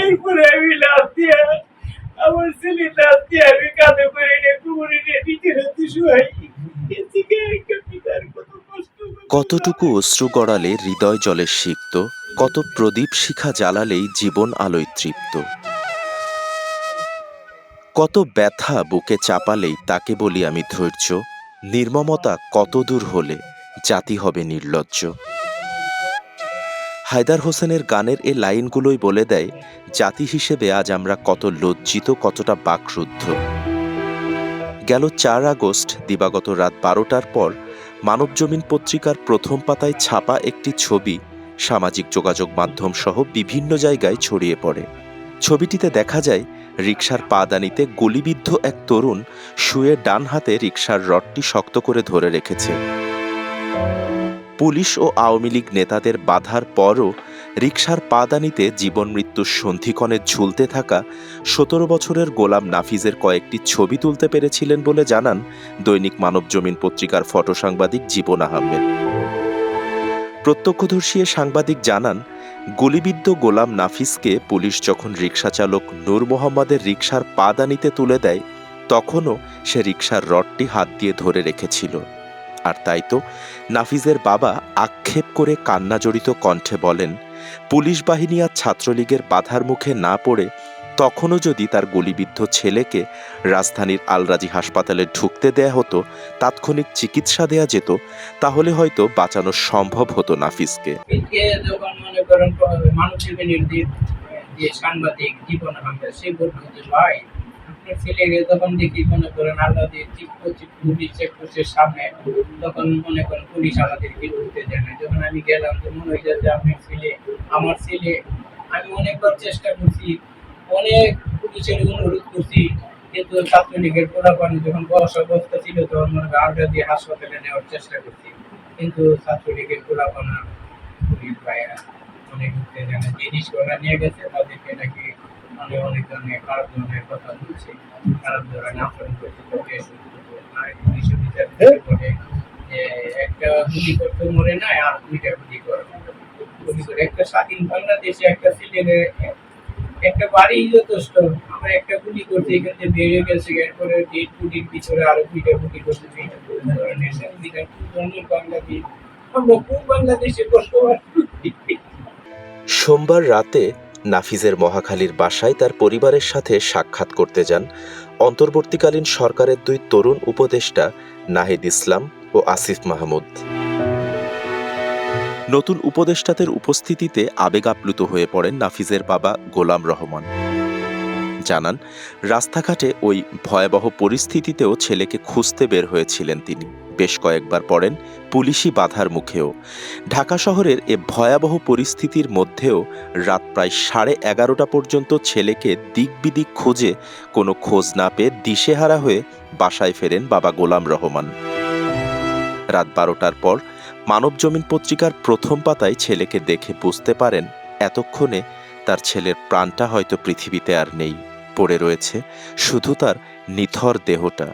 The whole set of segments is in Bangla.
এরপরে আমি লাভ দিয়া আমার ছেলে আমি কাঁধে করে নিয়ে। কতটুকু অশ্রু গড়ালে হৃদয় জলে সিক্ত, কত প্রদীপ শিখা জ্বালালেই জীবন আলোয় তৃপ্ত। কত ব্যথা বুকে চাপালেই তাকে বলি আমি ধৈর্য, নির্মমতা কত দূর হলে জাতি হবে নির্লজ্জ। হায়দার হোসেনের গানের এ লাইনগুলোই বলে দেয়, জাতি হিসেবে আজ আমরা কত লজ্জিত, কতটা বাকরুদ্ধ। গেল চার আগস্ট, দিবাগত রাত বারোটার পর মানবজমিন পত্রিকার প্রথম পাতায় ছাপা একটি ছবি সামাজিক যোগাযোগ মাধ্যম সহ বিভিন্ন জায়গায় ছড়িয়ে পড়ে। ছবিটিতে দেখা যায়, রিকশার পাদানিতে গুলিবিদ্ধ এক তরুণ শুয়ে ডান হাতে রিকশার রডটি শক্ত করে ধরে রেখেছে। পুলিশ ও আওয়ামী লীগ নেতাদের বাধার পরও রিকশার পাদানিতে জীবন মৃত্যুর সন্ধিক্ষণে ঝুলতে থাকা সতেরো বছরের গোলাম নাফিজের কয়েকটি ছবি তুলতে পেরেছিলেন বলে জানান দৈনিক মানবজমিন পত্রিকার ফটো সাংবাদিক জীবন আহমেদ। প্রত্যক্ষদর্শী সাংবাদিক জানান, গুলিবিদ্ধ গোলাম নাফিসকে পুলিশ যখন রিকশা চালক নূর মোহাম্মদের রিকশার পাদানিতে তুলে দেয়, তখনও সে রিকশার রডটি হাত দিয়ে ধরে রেখেছিল। আর তাই তো নাফিজের বাবা আক্ষেপ করে কান্নাজড়িত কণ্ঠে বলেন, পুলিশ বাহিনী আর ছাত্রলীগের বাধার মুখে না পড়ে তখনও যদি তার গুলিবিদ্ধ ছেলেকে রাজধানীর আলরাজি হাসপাতালে ঢুকতে দেয়া হতো, তাৎক্ষণিক চিকিৎসা দেয়া যেত, তাহলে হয়তো বাঁচানো সম্ভব হতো নাফিসকে। সাংবাদিক জীবন আপনার ছেলেকে যখন দেখি মনে করেন আল্লাহ দিয়ে ঠিক করছি, পুলিশ চেক করছে সামনে তখন মনে করেন পুলিশ আমাদেরকে ঢুকতে দেয় না। যখন আমি গেলাম তো মনে হয়ে যায় যে আপনার ছেলে আমার ছেলে, আমি অনেকবার চেষ্টা করছি, অনেক পুলিশের অনুরোধ করছি, কিন্তু ছাত্রলীগের পোড়াপানি যখন বয়স অবস্থা ছিল, তখন মনে করেন আলগা দিয়ে হাসপাতালে নেওয়ার চেষ্টা করছি। কিন্তু ছাত্রলীগের পোড়াপানা পুলিশ ভাইয়েরা অনেক জিনিস ওরা নিয়ে গেছে, তাদেরকে নাকি মানে অনেক ধরনের খারাপ ধরনের কথা বলছে খারাপ ধরনের আচরণ করছে তোকে আর পুলিশ বিচার করে যে একটা গুলি করতে মরে না আর দুইটা করে একটা স্বাধীন বাংলাদেশে একটা ছেলের একটা বাড়ি যথেষ্ট। আমরা একটা গুলি করতে এখান থেকে বেরিয়ে গেছে এরপরে ডেট গুলির পিছনে আরও দুইটা গুলি করতে এইটা ধরনের সংবিধান ধরনের বাংলাদেশ? আমরা কোন বাংলাদেশে বসবাস সোমবার রাতে নাফিজের মহাখালীর বাসায় তার পরিবারের সাথে সাক্ষাৎ করতে যান। অন্তর্বর্তীকালীন সরকারের দুই তরুণ উপদেষ্টা নাহিদ ইসলাম ও আসিফ মাহমুদ। নতুন উপদেষ্টাদের উপস্থিতিতে আবেগ আপ্লুত হয়ে পড়েন নাফিজের বাবা গোলাম রহমান। জানান, রাস্তাঘাটে ওই ভয়াবহ পরিস্থিতিতেও ছেলেকে খুঁজতে বের হয়েছিলেন তিনি। বেশ কয়েকবার পড়েন পুলিশি বাধার মুখেও। ঢাকা শহরের এ ভয়াবহ পরিস্থিতির মধ্যেও রাত প্রায় সাড়ে এগারোটা পর্যন্ত ছেলেকে দিক বিদিক খোঁজে কোনো খোঁজ না পেয়ে দিশেহারা হয়ে বাসায় ফেরেন বাবা গোলাম রহমান। রাত বারোটার পর মানবজমিন পত্রিকার প্রথম পাতায় ছেলেকে দেখে বুঝতে পারেন, এতক্ষণে তার ছেলের প্রাণটা হয়তো পৃথিবীতে আর নেই, পড়ে রয়েছে, শুধু তার নিথর দেহটা।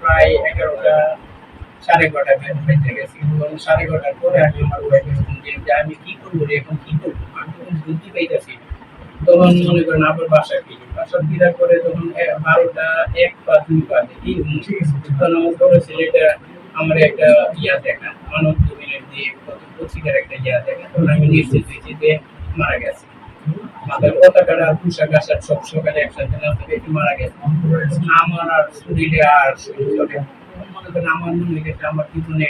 প্রায় আমি করব এখন করব আমি তখন মনে করেন আবার বাসা ফিরি বাসা ফিরার পরে তখন বারোটা এক বা দুই বাজে, এই মুছে গেছে তখন আমার একটা ইয়া দেখা মানব জমিনের দিয়ে পত্রিকার একটা ইয়া দেখা তখন আমি নিশ্চিত হয়েছি যে মারা গেছে। মাথার পতাকাটা পোশাক আশাক সব সকালে একসাথে না পেটে মারা গেছে। আমার আর শরীরে আর শরীর মনে করেন আমার মনে হয় আমার জীবনে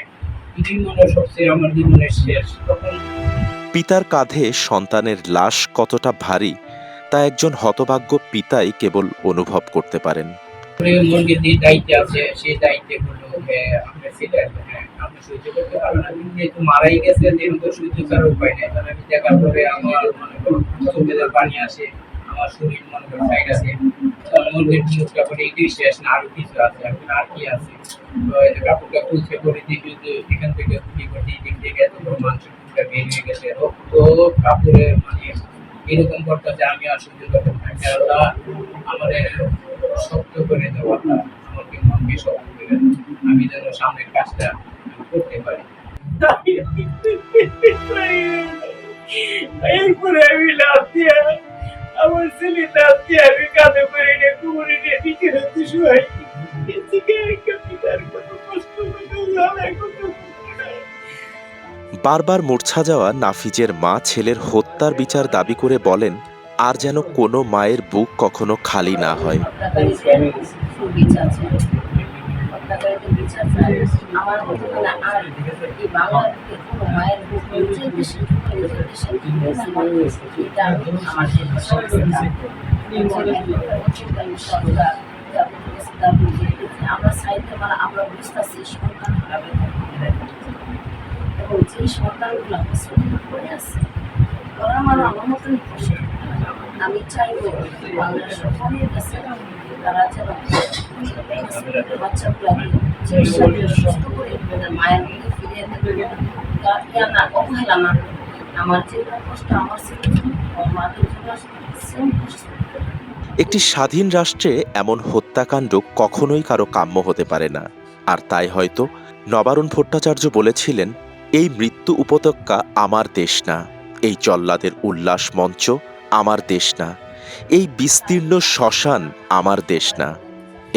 জীবনের পিতার কাঁধে সন্তানের লাশ কতটা ভারী তা একজন হতভাগ্য পিতাই কেবল অনুভব করতে পারেন। দায়িত্বে আছে, সেই দায়িত্বে হ্যাঁ মারাই গেছে আমার আছে মুখটা না, আরও কি আছে? তো এখান থেকে গেছে, রক্ত কাপড়ে মানে এরকম করতেছে আমি আসলে করতে। আল্লাহ আমাদের শক্ত করে দেওয়াটা আমাকে শক্ত করে আমি যেন সামনের কাজটা করতে পারি এরপরে আমি লাভ দিয়ে আমার ছেলে লাভ বারবার মূর্ছা যাওয়া নাফিজের মা ছেলের হত্যার বিচার দাবি করে বলেন, আর যেন কোনো মায়ের বুক কখনো খালি না হয়। চাই আমার মানে আমরা বুঝতেছি সন্তান যে আছে। ওরা আমার আমার মতনই খুশি আমি চাইব কাছে তারা যেন না অবহেলা না আমার যেটা কষ্ট, আমার একটি স্বাধীন রাষ্ট্রে এমন হত্যাকাণ্ড কখনোই কারও কাম্য হতে পারে না। আর তাই হয়তো নবারুণ ভট্টাচার্য বলেছিলেন এই মৃত্যু উপত্যকা আমার দেশ না, এই জল্লাদের উল্লাস মঞ্চ আমার দেশ না, এই বিস্তীর্ণ শ্মশান আমার দেশ না,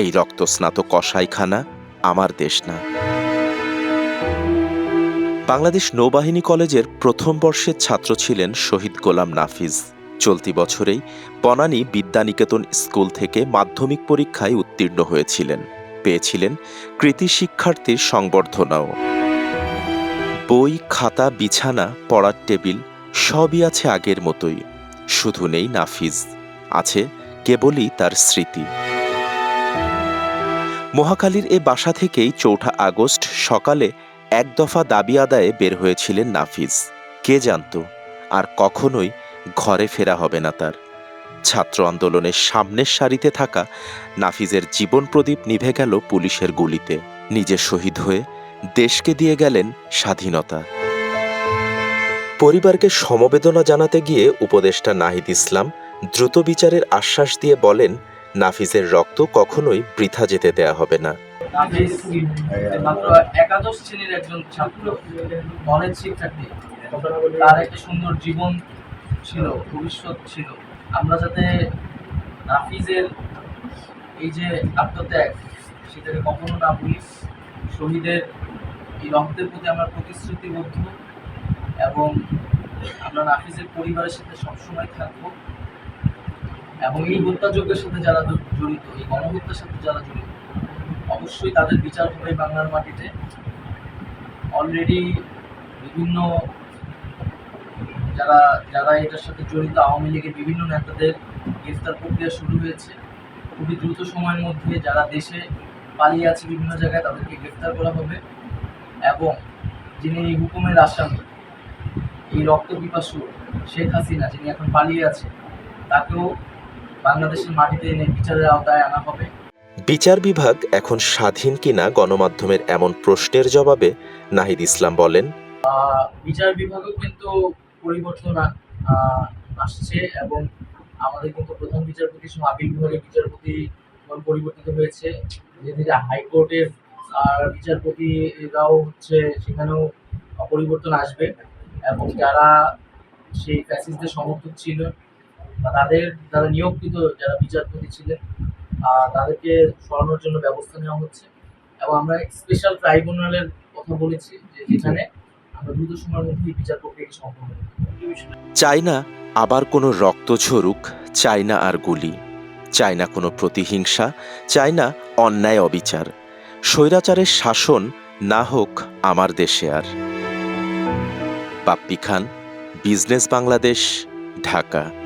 এই রক্তস্নাত কসাইখানা আমার দেশ না। বাংলাদেশ নৌবাহিনী কলেজের প্রথম বর্ষের ছাত্র ছিলেন শহীদ গোলাম নাফিজ চলতি বছরেই বনানী বিদ্যানিকেতন স্কুল থেকে মাধ্যমিক পরীক্ষায় উত্তীর্ণ হয়েছিলেন। পেয়েছিলেন কৃতি শিক্ষার্থীর সংবর্ধনাও। বই, খাতা, বিছানা, পড়ার টেবিল সবই আছে আগের মতোই। শুধু নেই নাফিজ আছে কেবলই তার স্মৃতি। মহাকালীর এ বাসা থেকেই চৌঠা আগস্ট সকালে এক দফা দাবি আদায়ে বের হয়েছিলেন নাফিজ কে জানতো? আর কখনোই ঘরে ফেরা হবে না তার। ছাত্র আন্দোলনের সামনের সারিতে থাকা নাফিজের জীবন প্রদীপ নিভে গেল পুলিশের গুলিতে। নিজে শহীদ হয়ে দেশকে দিয়ে গেলেন স্বাধীনতা। পরিবারকে সমবেদনা জানাতে গিয়ে উপদেষ্টা নাহিদ ইসলাম দ্রুত বিচারের আশ্বাস দিয়ে বলেন নাফিজের রক্ত কখনোই বৃথা যেতে দেয়া হবে না। এই যে আত্মত্যাগ, সেটাকে কখনো না শহীদের এই রক্তের প্রতি আমরা প্রতিশ্রুতিবদ্ধ এবং আমরা নাফিজের পরিবারের সাথে সবসময় থাকব এবং এই হত্যাযজ্ঞের সাথে যারা জড়িত, এই গণহত্যার সাথে যারা জড়িত, অবশ্যই তাদের বিচার হবে বাংলার মাটিতে। অলরেডি বিভিন্ন যারা যারা এটার সাথে জড়িত, আওয়ামী লীগের বিভিন্ন নেতাদের গ্রেফতার প্রক্রিয়া শুরু হয়েছে। খুবই দ্রুত সময়ের মধ্যে যারা দেশে পালিয়ে আছে বিভিন্ন জায়গায় তাদেরকে গ্রেফতার করা হবে। এবং যিনি এই হুকুমের আসামি এই রক্ত পিপাসু শেখ হাসিনা যিনি এখন পালিয়ে আছে তাকেও বাংলাদেশের মাটিতে এনে বিচারের আওতায় আনা হবে। বিচার বিভাগ এখন স্বাধীন কিনা গণমাধ্যমের এমন প্রশ্নের জবাবে নাহিদ ইসলাম বলেন বিচার বিভাগও কিন্তু পরিবর্তন আসছে এবং আমাদের কিন্তু প্রধান বিচারপতি সহ আপিল বিভাগের বিচারপতি পরিবর্তিত হয়েছে। ধীরে ধীরে হাইকোর্টের আর বিচারপতি এরাও হচ্ছে সেখানেও পরিবর্তন আসবে এবং যারা সেই ফ্যাসিস্টদের সমর্থক ছিল বা তাদের যারা নিয়োগকৃত যারা বিচারপতি ছিলেন তাদেরকে সরানোর জন্য ব্যবস্থা নেওয়া হচ্ছে। এবং আমরা স্পেশাল ট্রাইব্যুনালের কথা বলেছি যে যেখানে আমরা দ্রুত সময়ের মধ্যে এই বিচার প্রক্রিয়াটি সম্পন্ন করতে চাই না আবার কোনো রক্ত ঝরুক চাই না আর গুলি। চাই না কোনো প্রতিহিংসা চাই না অন্যায় অবিচার। স্বৈরাচারের শাসন না হোক আমার দেশে আর। পাপ্পি খান বিজনেস বাংলাদেশ ঢাকা।